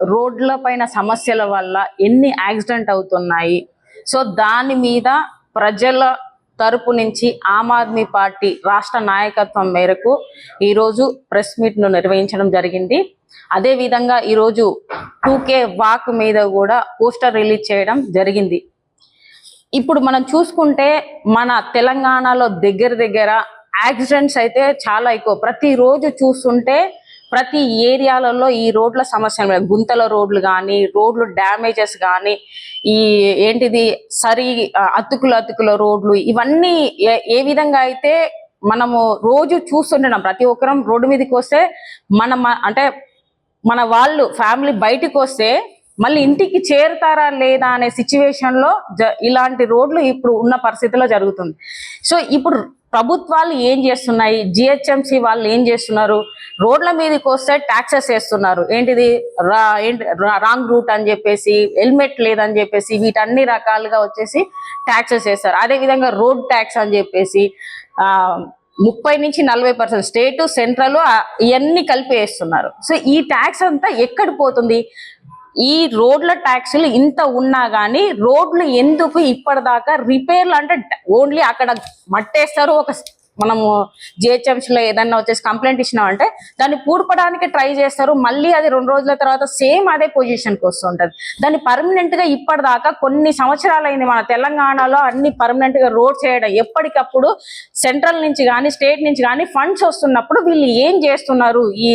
రోడ్ల పైన సమస్యల వల్ల ఎన్ని యాక్సిడెంట్ అవుతున్నాయి? సో దాని మీద ప్రజల తరపు నుంచి ఆమ్ ఆద్మీ పార్టీ రాష్ట్ర నాయకత్వం మేరకు ఈరోజు ప్రెస్ మీట్ను నిర్వహించడం జరిగింది. అదే విధంగా ఈరోజు టూకే వాక్ మీద కూడా పోస్టర్ రిలీజ్ చేయడం జరిగింది. ఇప్పుడు మనం చూసుకుంటే మన తెలంగాణలో దగ్గర దగ్గర యాక్సిడెంట్స్ అయితే చాలా ఎక్కువ. ప్రతిరోజు చూస్తుంటే ప్రతి ఏరియాలలో ఈ రోడ్ల సమస్యలు గుంతల రోడ్లు కానీ రోడ్లు డ్యామేజెస్ కానీ ఈ ఏంటిది సరి అతుకులు అతుకుల అతుకుల రోడ్లు ఇవన్నీ ఏ- విధంగా అయితే మనము రోజు చూస్తుంటున్నాం. ప్రతి ఒక్కరం రోడ్డు మీదకి వస్తే మన అంటే మన వాళ్ళు ఫ్యామిలీ బయటకు వస్తే మళ్ళీ ఇంటికి చేరుతారా లేదా అనే సిచ్యువేషన్లో జ- ఇలాంటి రోడ్లు ఇప్పుడు ఉన్న పరిస్థితిలో జరుగుతుంది. సో ఇప్పుడు ప్రభుత్వాలు ఏం చేస్తున్నాయి? జిహెచ్ఎంసి వాళ్ళు ఏం చేస్తున్నారు? రోడ్ల మీదకి వస్తే ట్యాక్సెస్ వేస్తున్నారు. ఏంటిది? రా ఏంటి రాంగ్ రూట్ అని చెప్పేసి హెల్మెట్ లేదని చెప్పేసి వీటన్ని రకాలుగా వచ్చేసి ట్యాక్సెస్ వేస్తారు. అదే విధంగా రోడ్ ట్యాక్స్ అని చెప్పేసి ముప్పై నుంచి నలభై పర్సెంట్ స్టేటు సెంట్రల్ ఇవన్నీ కలిపి వేస్తున్నారు. సో ఈ ట్యాక్స్ అంతా ఎక్కడ పోతుంది? ఈ రోడ్ల ట్యాక్సీలు ఇంత ఉన్నా గానీ రోడ్లు ఎందుకు ఇప్పటిదాకా రిపేర్లు అంటే ఓన్లీ అక్కడ మట్టేస్తారు ఒక మనము జిహెచ్ఎంసీలో ఏదన్నా వచ్చేసి కంప్లైంట్ ఇచ్చినామంటే దాన్ని పూడ్పడానికి ట్రై చేస్తారు. మళ్ళీ అది రెండు రోజుల తర్వాత సేమ్ అదే పొజిషన్కి వస్తుంటది. దాన్ని పర్మనెంట్గా ఇప్పటిదాకా కొన్ని సంవత్సరాలైంది మన తెలంగాణలో అన్ని పర్మనెంట్గా రోడ్ చేయడం ఎప్పటికప్పుడు సెంట్రల్ నుంచి కానీ స్టేట్ నుంచి కానీ ఫండ్స్ వస్తున్నప్పుడు వీళ్ళు ఏం చేస్తున్నారు? ఈ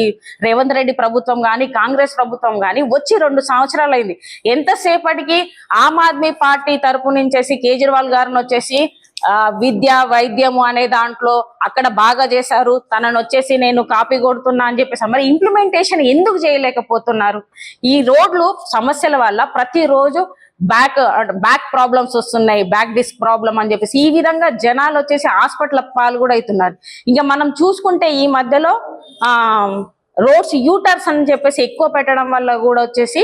రేవంత్ రెడ్డి ప్రభుత్వం కానీ కాంగ్రెస్ ప్రభుత్వం కానీ వచ్చి రెండు సంవత్సరాలు అయింది ఎంతసేపటికి ఆమ్ ఆద్మీ పార్టీ తరపు నుంచేసి కేజ్రీవాల్ గారిని వచ్చేసి విద్య వైద్యము అనే దాంట్లో అక్కడ బాగా చేశారు. తనను వచ్చేసి నేను కాపీ కొడుతున్నా అని చెప్పేసి మరి ఇంప్లిమెంటేషన్ ఎందుకు చేయలేకపోతున్నారు? ఈ రోడ్లు సమస్యల వల్ల ప్రతిరోజు బ్యాక్ బ్యాక్ ప్రాబ్లమ్స్ వస్తున్నాయి బ్యాక్ డిస్క్ ప్రాబ్లం అని చెప్పేసి. ఈ విధంగా జనాలు వచ్చేసి హాస్పిటల్ పాలు కూడా అవుతున్నారు ఇంకా మనం చూసుకుంటే ఈ మధ్యలో రోడ్స్ యూటర్స్ అని చెప్పేసి ఎక్కువ పెట్టడం వల్ల కూడా వచ్చేసి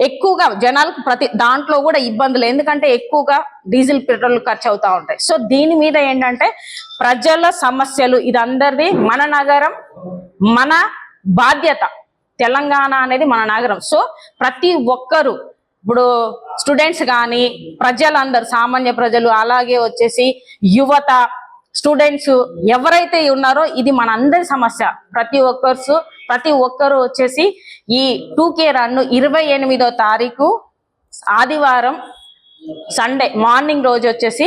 ఎక్కువగా జనాలకు ప్రతి దాంట్లో కూడా ఇబ్బందులు ఎందుకంటే ఎక్కువగా డీజిల్ పెట్రోల్ ఖర్చు అవుతా ఉంటాయి. సో దీని మీద ఏంటంటే ప్రజల సమస్యలు ఇది మన నగరం మన బాధ్యత. తెలంగాణ అనేది మన నగరం. సో ప్రతి ఒక్కరు ఇప్పుడు స్టూడెంట్స్ కానీ ప్రజలందరూ సామాన్య ప్రజలు అలాగే వచ్చేసి యువత స్టూడెంట్స్ ఎవరైతే ఉన్నారో ఇది మన అందరి సమస్య. ప్రతి ఒక్కరు ప్రతి ఒక్కరు వచ్చేసి ఈ టూ కే రన్ ఇరవై ఎనిమిదో తారీఖు ఆదివారం సండే మార్నింగ్ రోజు వచ్చేసి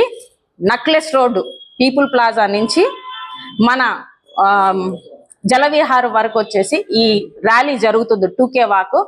నక్లెస్ రోడ్డు పీపుల్ ప్లాజా నుంచి మన జలవిహార్ వరకు వచ్చేసి ఈ ర్యాలీ జరుగుతుంది టూకే వాక్.